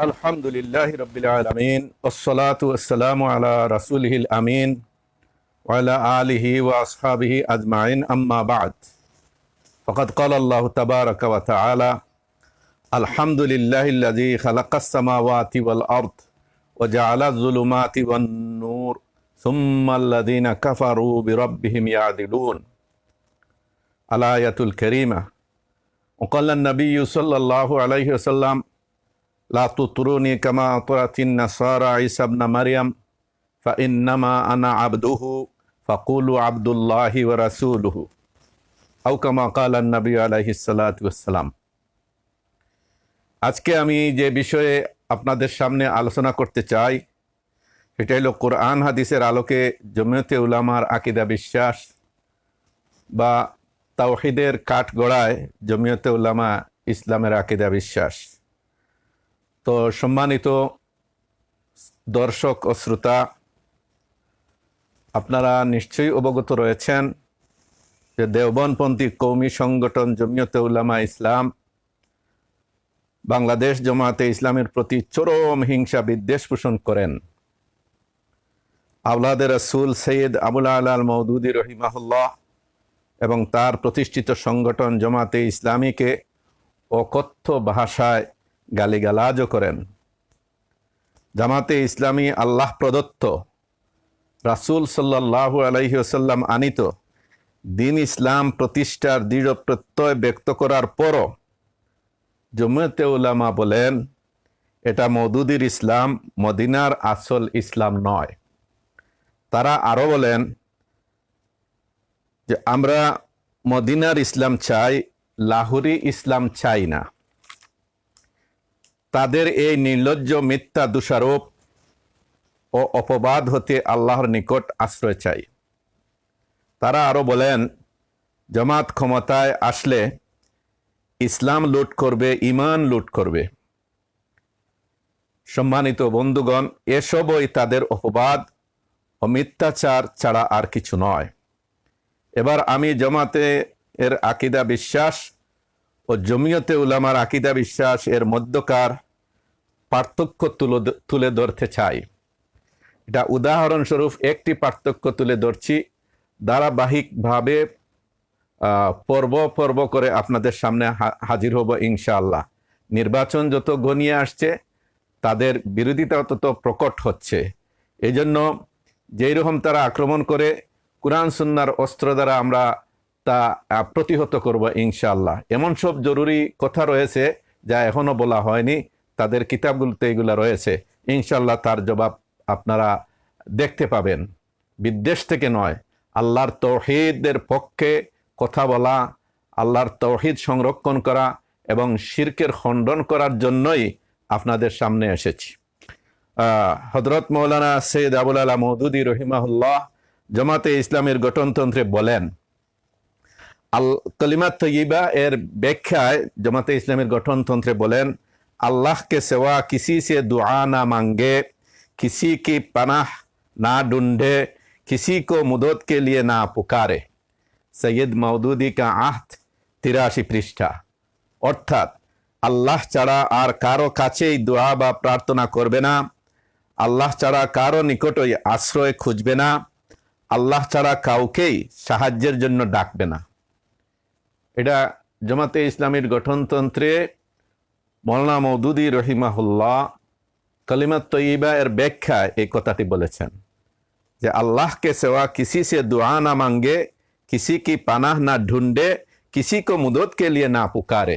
الحمد لله رب العالمين والصلاة والسلام على رسوله الأمين وعلى آله وأصحابه أجمعين أما بعد. فقد قال الله تبارك وتعالى الحمد لله الذي خلق السماوات والأرض وجعل الظلمات والنور ثم الذين كفروا بربهم يعدلون. الآية الكريمة وقال النبي صلى الله عليه وسلم লাতু তুরুনি কামা তোরাতিন নাসারা ইসাবনা মারিয়াম, ফা ইন্নামা আনা আবদুহু, ফাকুলু আবদুল্লাহি ওয়া রাসূলুহু। আও কামা কালা নবী আলাইহিস সালাতু আজকে আমি যে বিষয়ে আপনাদের সামনে আলোচনা করতে চাই, সেটা হলো কোরআন হাদিসের আলোকে জমিয়তে উলামার আকিদা বিশ্বাস বা তাওহিদের কাঠগড়ায় জমিয়তে উলামা ইসলামের আকিদা বিশ্বাস। তো সম্মানিত দর্শক ও শ্রোতা, আপনারা নিশ্চয়ই অবগত রয়েছেন যে দেওবনপন্থী কৌমি সংগঠন জমিয়তে উলামা ইসলাম বাংলাদেশ জমাতে ইসলামের প্রতি চরম হিংসা বিদ্বেষ পোষণ করেন। আউলাদের রসুল সৈয়দ আবুল আলাল মৌদুদি রহিমাহুল্লাহ এবং তার প্রতিষ্ঠিত সংগঠন জমাতে ইসলামীকে অকথ্য ভাষায় গালিগালাজও করেন। জামাতে ইসলামী আল্লাহ প্রদত্ত রাসুল সাল্লাহু আলহিহসাল্লাম আনিত দিন ইসলাম প্রতিষ্ঠার দৃঢ় প্রত্যয় ব্যক্ত করার পরও জমিয়তে উলামা বলেন, এটা মৌদুদির ইসলাম, মদিনার আসল ইসলাম নয়। তারা আরও বলেন যে, আমরা মদিনার ইসলাম চাই, লাহুরি ইসলাম চাই না। তাদের এই নির্লজ্জ মিথ্যা, দোষারোপ ও অপবাদ হতে আল্লাহর নিকট আশ্রয় চাই। তারা আরও বলেন, জমাত ক্ষমতায় আসলে ইসলাম লুট করবে ইমান লুট করবে। সম্মানিত বন্ধুগণ, এসবই তাদের অপবাদ ও মিথ্যাচার ছাড়া আর কিছু নয়। এবার আমি জমাতে এর আকিদা বিশ্বাস ও জমিয়তে উলামার আকিদা বিশ্বাস এর মধ্যকার পার্থক্য তুলে ধরতে চাই। এটা উদাহরণস্বরূপ একটি পার্থক্য তুলে ধরছি। ধারাবাহিকভাবে পর্ব পর্ব করে আপনাদের সামনে হাজির হব ইনশাআল্লাহ। নির্বাচন যত গনিয়ে আসছে, তাদের বিরোধিতা তত প্রকট হচ্ছে। এই জন্য যেই রকম তারা আক্রমণ করে, কোরআন সুন্নার অস্ত্র দ্বারা আমরা তা প্রতিহত করব ইনশাল্লাহ এমন সব জরুরি কথা রয়েছে যা এখনও বলা হয়নি। তাদের কিতাবগুলোতে এগুলো রয়েছে। ইনশাল্লাহ তার জবাব আপনারা দেখতে পাবেন। বিদ্বেষ থেকে নয়, আল্লাহর তৌহিদের পক্ষে কথা বলা, আল্লাহর তৌহিদ সংরক্ষণ করা এবং শির্কের খণ্ডন করার জন্যই আপনাদের সামনে এসেছি। হজরত মৌলানা সৈয়দ আবুল আলা মৌদুদি রহিমাহুল্লাহ জমাতে ইসলামের গঠনতন্ত্রে বলেন আল কলিমা তৈবা এর ব্যাখ্যায় জমাতে ইসলামের গঠনতন্ত্রে বলেন अल्लाह के सिवा किसी से दुआ ना मांगे किसी की पनाह ना ढूंढे किसी को मदद के लिए ना पुकारे সৈয়দ মৌদুদি কা আহত তিরাশি পৃষ্ঠা অর্থাৎ আল্লাহ ছাড়া আর কারো কাছেই দোয়া বা প্রার্থনা করবে না আল্লাহ ছাড়া কারো নিকটই আশ্রয় খুঁজবে না আল্লাহ ছাড়া কাউকেই সাহায্যের জন্য ডাকবে না এটা জামাতে ইসলামীর গঠনতন্ত্রে মৌলানা মৌদুদি রহিমাহুল্লাহ কলিমা তৈবা এর ব্যাখ্যা এই কথাটি বলেছেন যে আল্লাহকে সেওয়া কিসি সে দুয়া না মাঙ্গে, কিসি কি পানাহ না ঢুন্ডে, কিসি কো মুদত কে লিয়ে না পুকারে,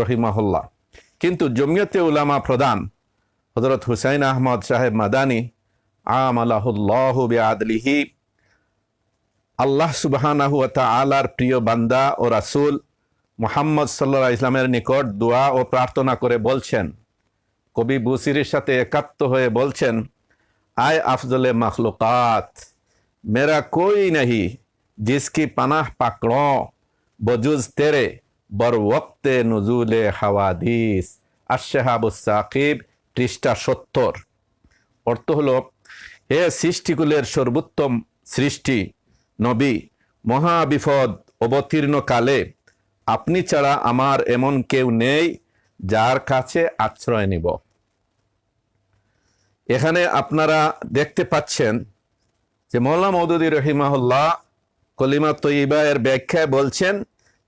রহিমাহুল্লাহ। কিন্তু জমিয়তে উলামা প্রধান হজরত হুসাইন আহমদ সাহেব মাদানী, আমালাহুল্লাহ বে আদলিহি আল্লাহ সুবাহ আলার প্রিয় বান্দা ও রাসুল মোহাম্মদ সাল্লা ইসলামের নিকট দোয়া ও প্রার্থনা করে বলছেন। কবি বুসিরির সাথে একাত্ম হয়ে বলছেন, আয় আফজলে মখলুকাত, মেরা কই নাহি জিসকি পানাহ পাকড়, বজুজ তেরে বর ওক্তে নজুলে হাওয়াদিস আশেহাবু সাকিব, পৃষ্ঠা সত্তর। অর্থ হল, হে সৃষ্টিকুলের সর্বোত্তম সৃষ্টি নবী মহাবিপদ অবতীর্ণ কালে আপনি ছাড়া আমার এমন কেউ নেই যার কাছে আশ্রয় নিব। এখানে আপনারা দেখতে পাচ্ছেন যে মৌলা মৌদুদি রহিমাহুল্লাহ কলিমা তৈবা এর ব্যাখ্যায় বলছেন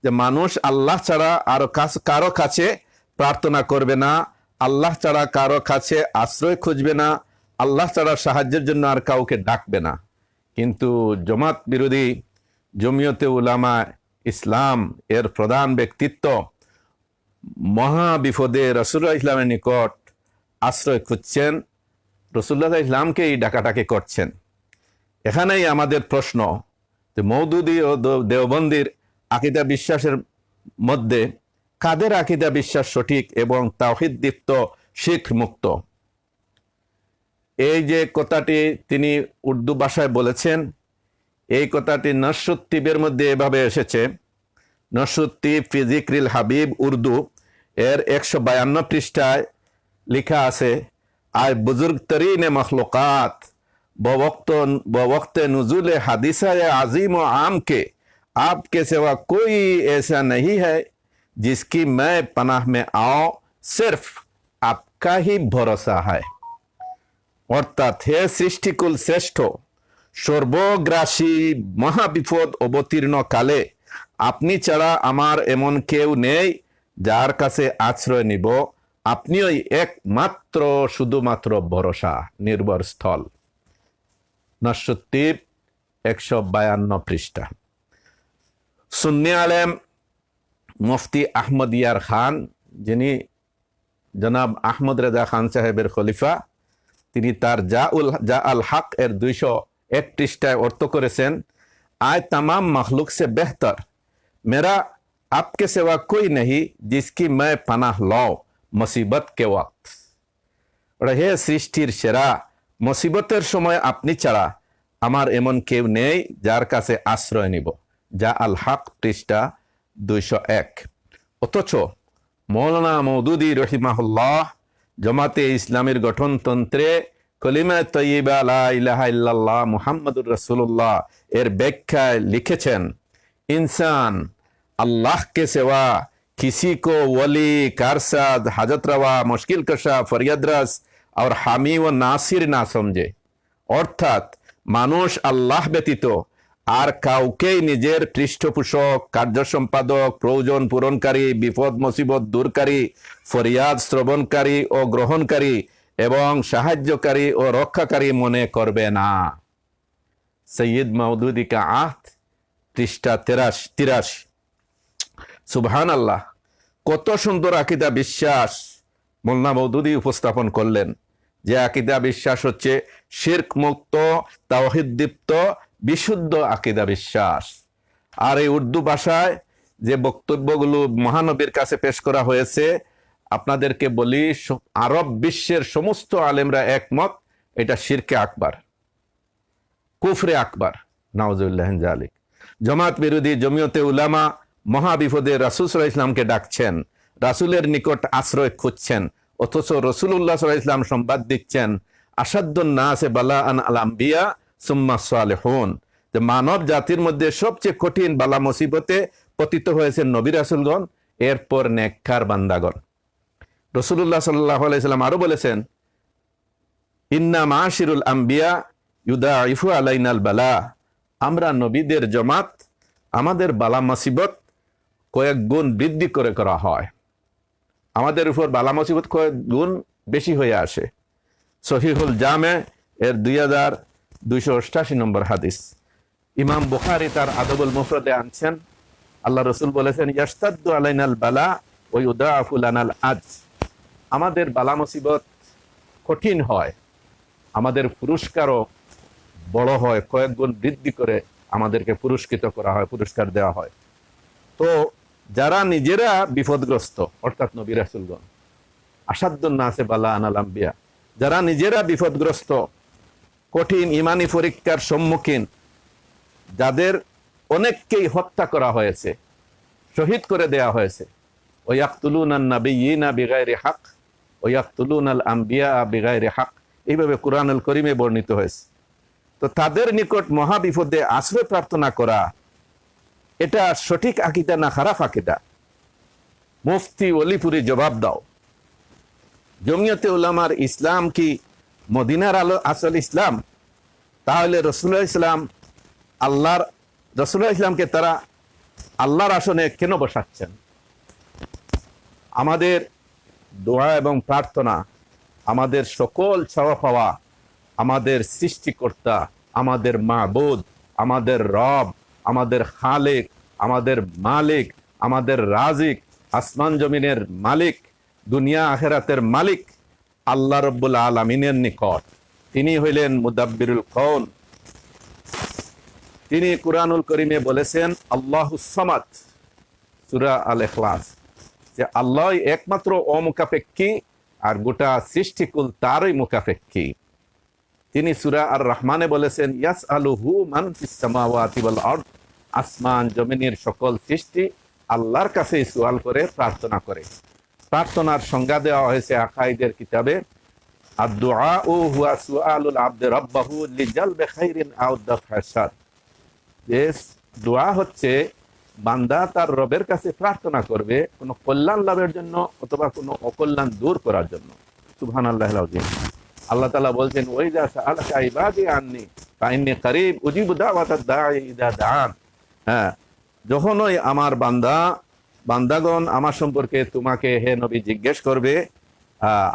যে মানুষ আল্লাহ ছাড়া আরও কারও কাছে প্রার্থনা করবে না, আল্লাহ ছাড়া কারও কাছে আশ্রয় খুঁজবে না, আল্লাহ ছাড়া সাহায্যের জন্য আর কাউকে ডাকবে না। কিন্তু জমাত বিরোধী জমিয়তে উলামা ইসলাম এর প্রধান ব্যক্তিত্ব মহা বিপদে রসুল্লাহ ইসলামের নিকট আশ্রয় খুঁজছেন। রসুল্লাহ ইসলামকেই ডাকাটাকি করছেন। এখানেই আমাদের প্রশ্ন যে মৌদুদি ও দেওবন্দির আকিদা বিশ্বাসের মধ্যে কাদের আকিদা বিশ্বাস সঠিক এবং তাওহিদ দীপ্ত শিখ মুক্ত? এই যে কথাটি তিনি উর্দু ভাষায় বলেছেন, এই কথাটি নসরুদ্দিবের মধ্যে এভাবে এসেছে নসরুদ্দিব ফিজিক্রিল হাবিব উর্দু এর একশো বায়ান্ন পৃষ্ঠায় লেখা আছে, আয় বুজুর্গ তরিন মখলোকাত, ববক্ত, ববক্তে নজুল হাদিসা আজিম ও আমকে, আপকে সেবা কই এসা नहीं है जिसकी মে पनाह में आओ सिर्फ ভরসা হয় অর্থাৎ হে সৃষ্টিকুল শ্রেষ্ঠ, সর্বগ্রাসী মহাবিপদ অবতীর্ণ কালে, আপনি ছাড়া আমার এমন কেউ নেই যার কাছে আশ্রয় নিব। আপনিই একমাত্র, শুধুমাত্র ভরসা, নির্ভর স্থল। নশ্বত্তির একশো বায়ান্ন পৃষ্ঠা। সুন্নি আলেম মুফতি আহমদ ইয়ার খান, যিনি জনাব আহমদ রেজা খান সাহেবের খলিফা তিনি তার জা উল জা আল হক এর দুইশো এক পৃষ্ঠায় অর্থ করেছেন আয় तमाम मखलूक से बेहतर मेरा आपके सिवा कोई नहीं जिसकी मैं पनाह लौ मुसीबत के वक्त ওরা হে সৃষ্টির সেরা মুসিবতের সময় আপনি ছাড়া আমার এমন কেউ নেই যার কাছে আশ্রয় নিব যা আল হক পৃষ্ঠা দুইশো এক অথচ মৌলানা মৌদুদি রহিমাহুল্লাহ জমাতে ইসলামের গঠনতন্ত্রে কলিমা তৈবা লা ইলাহা ইল্লাল্লাহ মুহাম্মাদুর রাসূলুল্লাহ এর ব্যাখ্যায় লিখেছেন इंसान अल्लाह के सिवा किसी को वली कारसाद हाजत रवा मुश्किल कशा फरियाद रस और हामी व নাসির না সমঝে অর্থাৎ মানুষ আল্লাহ ব্যতীত আর কাউকেই নিজের পৃষ্ঠপোষক, কার্য সম্পাদক, প্রয়োজন পূরণকারী, বিপদ মুসিবত দূরকারী, ফরিয়াদ শ্রবণকারী ও গ্রহণকারী এবং সাহায্যকারী ও রক্ষাকারী মনে করবে না। সৈয়দ মৌদুদি কা আহত পৃষ্ঠা তেরাশ, তিরাশি। সুবহান আল্লাহ কত সুন্দর আকিদা বিশ্বাস মোল্লা মৌদুদি উপস্থাপন করলেন। যে আকিদা বিশ্বাস হচ্ছে শির্ক মুক্ত তাওহিদদীপ্ত বিশুদ্ধ আকিদা বিশ্বাস। আর এই উর্দু ভাষায় যে বক্তব্যগুলো মহানবীর কাছে পেশ করা হয়েছে, আপনাদেরকে বলি আরব বিশ্বের সমস্ত আলেমরা একমত, এটা শিরকে আকবার, কুফরে আকবার নওয়াজুল্লাহ জালিক জমাত বিরোধী জমিয়তে উলামা মহাবিপদে রাসুল ইসলামকে ডাকছেন, রাসুলের নিকট আশ্রয় খুঁজছেন, অথচ রসুল্লাহ সাল্লাহ ইসলাম সংবাদ দিচ্ছেন আসাদ্দুন নাসে বালা আন আল আম্বিয়া সুম্মা যে মানব জাতির মধ্যে সবচেয়ে কঠিন বালা মুসিবতে পতিত হয়েছে নবী রাসুলগণ, এরপর নেককার বান্দাগণ। রসুল্লাহ সাল্লাহ আরও বলেছেন, ইন্না মাশিরুল আম্বিয়া ইউদা ইফু আলাইনাল বালা। আমরা নবীদের জমাত, আমাদের বালা মুসিবত কয়েক গুণ বৃদ্ধি করে করা হয়। আমাদের উপর বালা মুসিবত কয়েক গুণ বেশি হয়ে আসে। সহিহুল জামে এর দুই হাজার দুইশো অষ্টাশি নম্বর হাদিস। ইমাম বুখারি তার আদবুল মুফরদে আনছেন। আল্লাহ রসুল বলেছেন আলাইনাল বালা ওই উদাফুল আনাল আজ। আমাদের বালা মুসিবত কঠিন হয়, আমাদের পুরস্কারও বড় হয়, কয়েক গুণ বৃদ্ধি করে আমাদেরকে পুরস্কৃত করা হয়, পুরস্কার দেওয়া হয়। তো যারা নিজেরা বিপদগ্রস্ত, অর্থাৎ নবী রাসুলগণ আসাদ্দুন আছে বালা আনাল আম্বিয়া, যারা নিজেরা বিপদগ্রস্ত কঠিন ইমানি পরীক্ষার সম্মুখীন যাদের অনেককেই হত্যা করা হয়েছে, শহীদ করে দেয়া হয়েছে। হক হক। এইভাবে কোরআনুল করিমে বর্ণিত হয়েছে। তো তাদের নিকট মহাবিপদে আশ্রয় প্রার্থনা করা, এটা সঠিক আকিদা না খারাপ আকিদা? মুফতি অলিপুরি জবাব দাও। জমিয়তে উলামার ইসলাম কি মদিনার আলো আসল ইসলাম, তাহলে রসুল্লাহ ইসলাম আল্লাহর রসুল্লাহ ইসলামকে তারা আল্লাহর আসনে কেন বসাচ্ছেন? আমাদের দোয়া এবং প্রার্থনা, আমাদের সকল চাওয়া পাওয়া, আমাদের সৃষ্টিকর্তা, আমাদের মাবুদ, আমাদের রব, আমাদের খালেক, আমাদের মালিক, আমাদের রাজিক, আসমান জমিনের মালিক, দুনিয়া আখেরাতের মালিক আল্লাহ রব্বুল আলমিনের নিকট। তিনি হইলেন মুদাব্বিরুল কৌন তিনি কুরআনুল করিমে বলেছেন, আল্লাহ সামাদ। সুরা আল এখলাস যে আল্লাহ একমাত্র অমুখাপেক্ষী, আর গোটা সৃষ্টিকুল তারই মুখাপেক্ষী। তিনি সুরা আর রহমানে বলেছেন ইয়াস আলু হু মান আরদ। আসমান, জমিনের সকল সৃষ্টি আল্লাহর কাছে সোয়াল করে প্রার্থনা করে। প্রার্থনার সংজ্ঞা দেওয়া হয়েছে আকাইদের কিতাবে। দোয়া দোয়া হচ্ছে বান্দা তার রবের কাছে প্রার্থনা করবে কোনো কল্যাণ লাভের জন্য অথবা কোনো অকল্যাণ দূর করার জন্য। সুবহান আল্লাহ আল্লাহ তালা বলছেন ওই যা আলাকা ইবাদি আননি কাইন্নি করিব উজিব ইদা দান হ্যাঁ যখনই আমার বান্দা বান্দাগণ আমার সম্পর্কে তোমাকে হে নবী জিজ্ঞেস করবে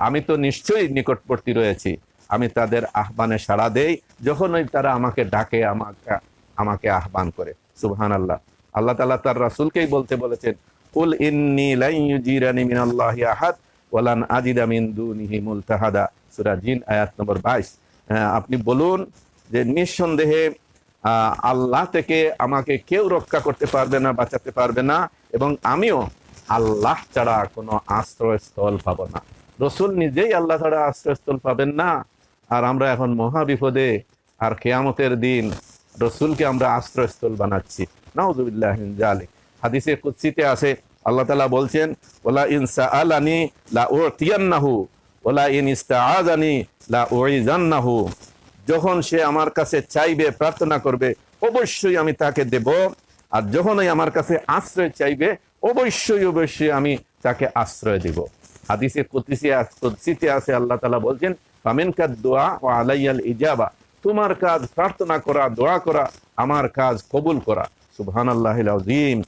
আমি তো নিশ্চয়ই নিকটবর্তী রয়েছি। আমি তাদের আহ্বানে সাড়া দেই যখনই তারা আমাকে ডাকে আমাকে আমাকে আহ্বান করে। সুবহান আল্লাহ আল্লাহ তালা তার রাসূলকেই বলতে বলেছেন কুল ইন্নি আহাদ আয়াত নম্বর 22 হ্যাঁ, আপনি বলুন যে নিঃসন্দেহে আল্লাহ থেকে আমাকে কেউ রক্ষা করতে পারবে না বাঁচাতে পারবে না। এবং আমিও আল্লাহ ছাড়া কোনো আশ্রয়স্থল পাবো না। রসুল নিজেই আল্লাহ ছাড়া আশ্রয়স্থল পাবেন না। আর আমরা এখন মহা বিপদে আর কেয়ামতের দিন রসুলকে আমরা আশ্রয়স্থল বানাচ্ছি। নাউজুবিল্লাহ জালিক হাদিসে কুৎসিতে আছে, আল্লাহ তালা বলছেন, ওলা ইনসা আলানি লা উতিয়ান্নাহু, ওলা ইন ইস্তা ইস্তাআজানি লা উইজান্নাহু যখন সে আমার কাছে চাইবে, প্রার্থনা করবে, অবশ্যই আমি তাকে দেব। আর যখনই আমার কাছে আশ্রয় চাইবে, অবশ্যই অবশ্যই আমি তাকে আশ্রয় দিব। হাদিসে কুদসিতে আছে, আল্লাহ তালা বলছেন, ফামিন কাদ দোয়া ও আলাইয়াল ইজাবা। তোমার কাজ প্রার্থনা করা, দোয়া করা, আমার কাজ কবুল করা। সুবহান আল্লাহ আজিম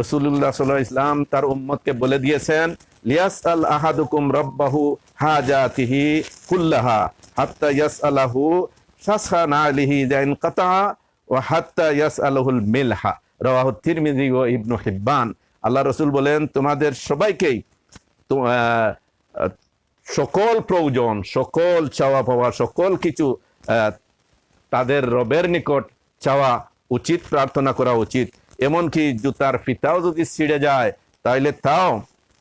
রসুল্লাহ সাল্লাহ ইসলাম তার উম্মতকে বলে দিয়েছেন লিয়াস আল আহাদুকুম রব্বাহু হাজাতিহি কুল্লাহা হাত্তা ইয়াস আলাহু শাসা না আলিহি জাইন কাতা ও হাত্তা ইয়াস আলহুল মিলহা। রাহু তিরমিজি ও ইবনু হিব্বান। আল্লাহ রসুল বলেন, তোমাদের সবাইকেই সকল প্রয়োজন, সকল চাওয়া পাওয়া, সকল কিছু তাদের রবের নিকট চাওয়া উচিত, প্রার্থনা করা উচিত। এমনকি জুতার ফিতাও যদি ছিঁড়ে যায়, তাইলে তাও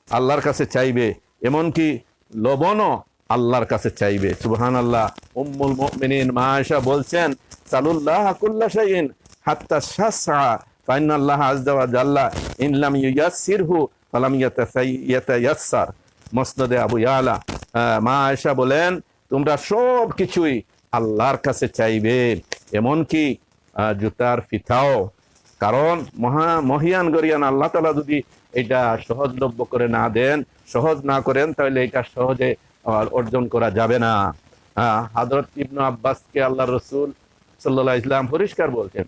আল্লাহর কাছে চাইবে। এমনকি লবণও আল্লাহর কাছে চাইবে। সুবহান আল্লাহ উম্মুল মুমিনিন মা আয়েশা বলছেন, সালুল্লাহ কুল্লা শাইইন হাত্তা শাসআ ফাইন আল্লাহর কাছে চাইবে। এমনকি জুতার ফিতাও। কারণ মহা, মহিয়ান গরিয়ান আল্লাহ তালা যদি এটা সহজলভ্য করে না দেন, সহজ না করেন, তাহলে এটা সহজে অর্জন করা যাবে না। হ্যাঁ হাজরত ইবনু আব্বাসকে আল্লাহ রসুল সাল্লাহ ইসলাম পরিষ্কার বলছেন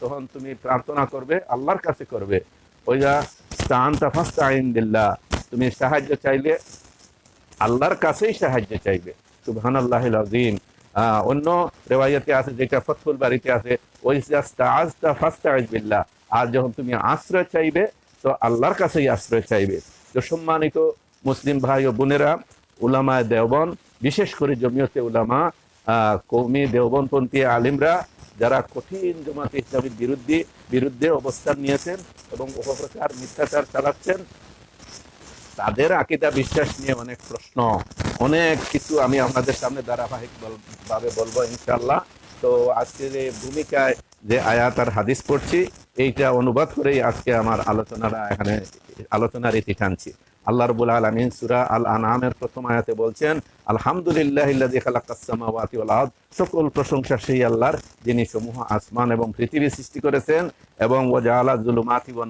তখন তুমি প্রার্থনা করবে, আল্লাহর কাছে করবে। তুমি সাহায্য চাইলে, আল্লাহর কাছেই সাহায্য চাইবে। সুবহান আল্লাহ আজিম অন্য আছে, যেটা ফতফুল বাড়িতে আছে ওই আর যখন তুমি আশ্রয় চাইবে, তো আল্লাহর কাছেই আশ্রয় চাইবে। তো সম্মানিত মুসলিম ভাই ও বোনেরা, উলামায় দেওবন বিশেষ করে জমিয়তে উলামা কৌমি দেওবনপন্থী আলিমরা যারা কঠিন জমাতে ইসলামের বিরুদ্ধে বিরুদ্ধে অবস্থান নিয়েছেন এবং অপপ্রচার, মিথ্যাচার চালাচ্ছেন, তাদের আকিদা বিশ্বাস নিয়ে অনেক প্রশ্ন, অনেক কিছু আমি আপনাদের সামনে ধারাবাহিক বল- ভাবে বলব ইনশাল্লাহ তো আজকের এই ভূমিকায় যে আয়াত আর হাদিস পড়ছি, এইটা অনুবাদ করেই আজকে আমার আলোচনাটা এখানে, আলোচনার ইতি টানছি। আল্লাহ রবুল আলমিন সুরা আল আনামের প্রথম আয়াতে বলছেন, আলহামদুলিল্লাহ সকল প্রশংসা সেই আল্লাহর, যিনি সমূহ আসমান এবং পৃথিবী সৃষ্টি করেছেন, এবং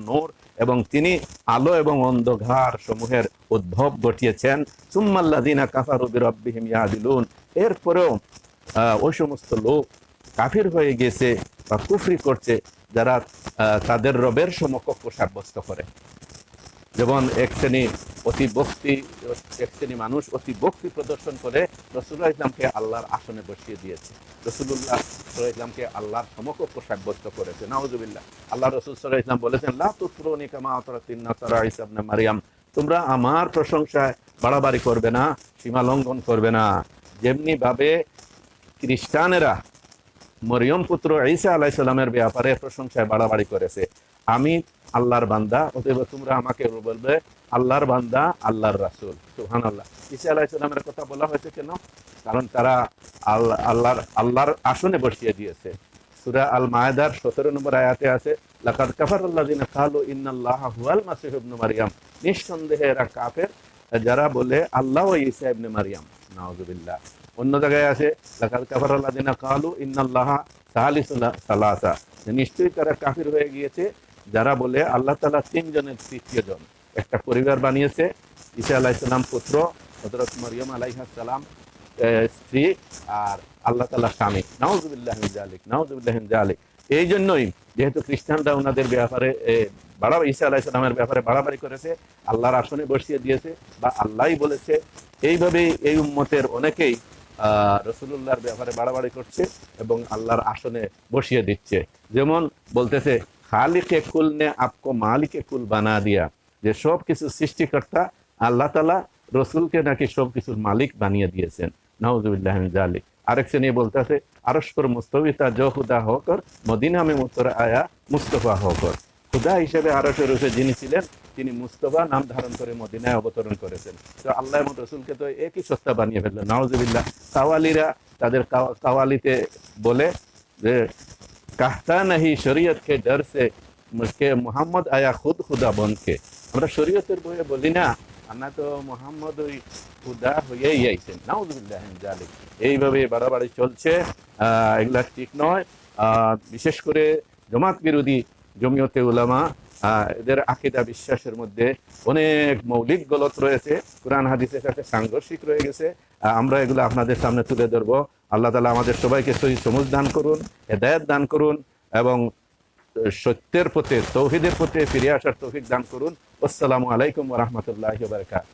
নূর, এবং তিনি আলো এবং অন্ধকার সমূহের উদ্ভব ঘটিয়েছেন। সুম্মাল্লাযীনা কাফারু বিরাব্বিহিম ইয়াদিলুন এরপরেও ওই সমস্ত লোক কাফির হয়ে গেছে বা কুফরি করছে, যারা তাদের রবের সমকক্ষ সাব্যস্ত করে। যেমন এক শ্রেণি অতি ভক্তি, এক শ্রেণি মানুষ অতি ভক্তি প্রদর্শন করে রসুল্লাহ ইসলামকে আল্লাহর আসনে বসিয়ে দিয়েছে। রসুল্লাহ সাল্লাল্লাহু ইসলামকে আল্লাহর সমকক্ষ সাব্যস্ত করেছে। নাউজুবিল্লাহ। আল্লাহ রসুল সাল্লাহ ইসলাম বলেছেন, লা তুত্রনি কামা মারিয়াম। তোমরা আমার প্রশংসায় বাড়াবাড়ি করবে না, সীমা লঙ্ঘন করবে না। যেমনি ভাবে খ্রিস্টানেরা মরিয়ম পুত্র ঈসা আলাইসাল্লামের ব্যাপারে প্রশংসায় বাড়াবাড়ি করেছে। আমি আল্লাহর বান্দা, অতএব তোমরা আমাকে বলবে, আল্লাহর বান্দা, আল্লাহর রাসুল। সুহান আল্লাহ ঈসা আলাইসাল্লামের কথা বলা হয়েছে কেন? কারণ তারা আল্লাহ, আল্লাহর আল্লাহর আসনে বসিয়ে দিয়েছে। সূরা আল মায়েদার সতেরো নম্বর আয়াতে আছে, লাকাদ কাফার আল্লাযিনা কালু ইন্নাল্লাহ হুয়াল মাসিহ মারিয়াম। নিঃসন্দেহে এরা কাফের, যারা বলে আল্লাহ ও ঈসা ইবনে মারিয়াম। নাউজুবিল্লাহ। অন্য জায়গায় আছে, লাকাদ কাফার আল্লাহ আল্লাযিনা কালু ইন্নাল্লাহ সালিসুল সালাসা। নিশ্চয়ই তারা কাফির হয়ে গিয়েছে। যারা বলে আল্লাহ তালা তিনজনের তৃতীয় জন। একটা পরিবার বানিয়েছে ঈসা আলাইহিস সালাম পুত্র হযরত মরিয়ম আলাইহিস সালাম স্ত্রী আর আল্লাহ তাআলা স্বামী। নাউজুবিল্লাহ জালিক নাউজুবিল্লাহ জালিক এই জন্যই যেহেতু খ্রিস্টানরা ওনাদের ব্যাপারে এ, বাড়া ঈসা আলাইহিস সালামের ব্যাপারে বাড়াবাড়ি করেছে আল্লাহর আসনে বসিয়ে দিয়েছে বা আল্লাহই বলেছে এইভাবেই এই উম্মতের অনেকেই রসুল্লাহর ব্যাপারে বাড়াবাড়ি করছে এবং আল্লাহর আসনে বসিয়ে দিচ্ছে। যেমন বলতেছে খালিকে কুল নে আপকো মালিকে কুল বানা দিয়া, যে সব কিছু সৃষ্টিকর্তা আল্লাহ তালা রসুলকে নাকি সব কিছুর মালিক বানিয়ে দিয়েছেন। নওয়াজুবিল্লাহ জালিক আরেক শ্রেণি বলতেছে আরস্পর মুস্তবিতা জ খুদা হকর মদিনা মে মুস্তর আয়া মুস্তফা হকর খুদা হিসেবে আরসে রসে যিনি ছিলেন, তিনি মুস্তফা নাম ধারণ করে মদিনায় অবতরণ করেছেন। তো আল্লাহ এবং রসুলকে তো একই সত্তা বানিয়ে ফেললেন নওয়াজুবিল্লাহ কাওয়ালিরা তাদের কাওয়ালিতে বলে যে কাহতা নাহি শরীয়তকে ডর সে মোহাম্মদ আয়া খুদ খুদা বনকে আমরা শরীয়তের বইয়ে বলি না আমরা তো মোহাম্মদ ওই খুদা হয়েই আইছেন নাউদুল্লাহ জালিক এইভাবে বাড়াবাড়ি চলছে এগুলা ঠিক নয়। বিশেষ করে জমাত বিরোধী জমিয়তে উলামা এদের আকিদা বিশ্বাসের মধ্যে অনেক মৌলিক গলত রয়েছে। কোরআন, হাদিসের সাথে সাংঘর্ষিক রয়ে গেছে। আমরা এগুলো আপনাদের সামনে তুলে ধরবো। আল্লাহ তালা আমাদের সবাইকে সহি সমুজ দান করুন, হেদায়ত দান করুন এবং সত্যের পথে, তৌহিদের পথে ফিরে আসার তৌফিক দান করুন। আসসালামু আলাইকুম রহমতুল্লাহ বারকাত